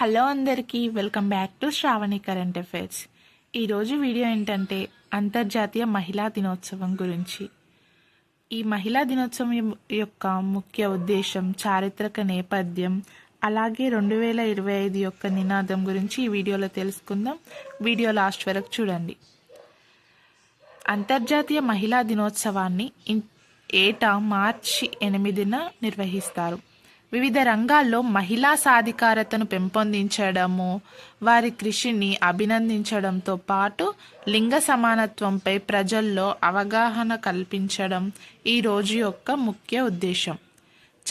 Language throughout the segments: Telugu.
హలో అందరికీ welcome back to Sravani current affairs. ఈరోజు వీడియో ఏంటంటే అంతర్జాతీయ మహిళా దినోత్సవం గురించి. ఈ మహిళా దినోత్సవం యొక్క ముఖ్య ఉద్దేశం చారిత్రక నేపథ్యం అలాగే రెండు వేల ఇరవై ఐదు యొక్క నినాదం గురించి ఈ వీడియోలో తెలుసుకుందాం. వీడియో లాస్ట్ వరకు చూడండి. అంతర్జాతీయ మహిళా దినోత్సవాన్ని ఏటా మార్చి ఎనిమిదిన నిర్వహిస్తారు. వివిధ రంగాల్లో మహిళా సాధికారతను పెంపొందించడము వారి కృషిని అభినందించడంతో పాటు లింగ సమానత్వంపై ప్రజల్లో అవగాహన కల్పించడం ఈ రోజు యొక్క ముఖ్య ఉద్దేశం.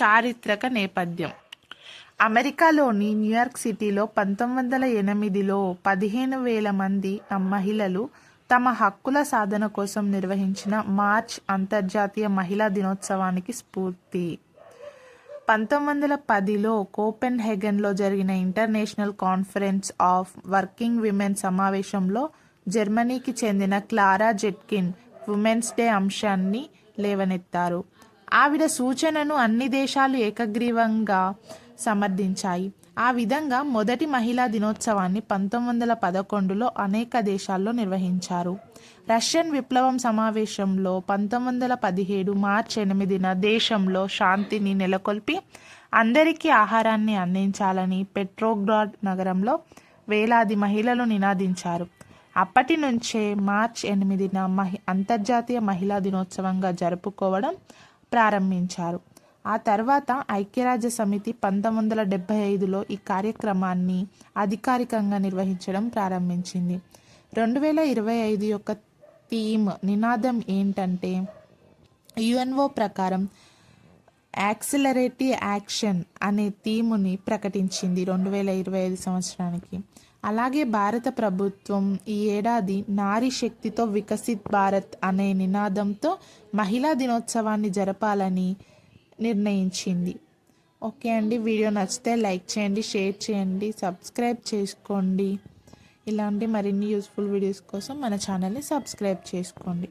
చారిత్రక నేపథ్యం. అమెరికాలోని న్యూయార్క్ సిటీలో పంతొమ్మిది వందల ఎనిమిదిలో పదిహేను వేల మంది మహిళలు తమ హక్కుల సాధన కోసం నిర్వహించిన మార్చ్ అంతర్జాతీయ మహిళా దినోత్సవానికి స్ఫూర్తి. పంతొమ్మిది వందల పదిలో కోపెన్ హెగన్లో జరిగిన international conference of working women సమావేశంలో జర్మనీకి చెందిన క్లారా జెట్కిన్ ఉమెన్స్ డే అంశాన్ని లేవనెత్తారు. ఆవిడ సూచనను అన్ని దేశాలు ఏకగ్రీవంగా సమర్థించాయి. ఆ విధంగా మొదటి మహిళా దినోత్సవాన్ని పంతొమ్మిది వందల పదకొండులో అనేక దేశాల్లో నిర్వహించారు. రష్యన్ విప్లవం సమావేశంలో పంతొమ్మిది వందల పదిహేడు మార్చి ఎనిమిదిన దేశంలో శాంతిని నెలకొల్పి అందరికీ ఆహారాన్ని అందించాలని పెట్రోగ్రాడ్ నగరంలో వేలాది మహిళలు నినాదించారు. అప్పటి నుంచే మార్చ్ ఎనిమిదిన మహి అంతర్జాతీయ మహిళా దినోత్సవంగా జరుపుకోవడం ప్రారంభించారు. ఆ తర్వాత ఐక్యరాజ్య సమితి పంతొమ్మిది వందల డెబ్బై ఐదులో ఈ కార్యక్రమాన్ని అధికారికంగా నిర్వహించడం ప్రారంభించింది. రెండు వేల ఇరవై ఐదు యొక్క థీమ్ నినాదం ఏంటంటే యుఎన్ఓ ప్రకారం యాక్సిలరేటివ్ యాక్షన్ అనే థీముని ప్రకటించింది రెండు వేల ఇరవై ఐదు సంవత్సరానికి. అలాగే భారత ప్రభుత్వం ఈ ఏడాది నారీ శక్తితో వికసిత్ భారత్ అనే నినాదంతో మహిళా దినోత్సవాన్ని జరపాలని నిర్ణయించింది. ఓకే అండి వీడియో నచ్చితే లైక్ చేయండి షేర్ చేయండి సబ్స్క్రైబ్ చేసుకోండి. ఇలాంటి మరిన్ని యూస్ఫుల్ వీడియోస్ కోసం మన ఛానల్ని సబ్స్క్రైబ్ చేసుకోండి.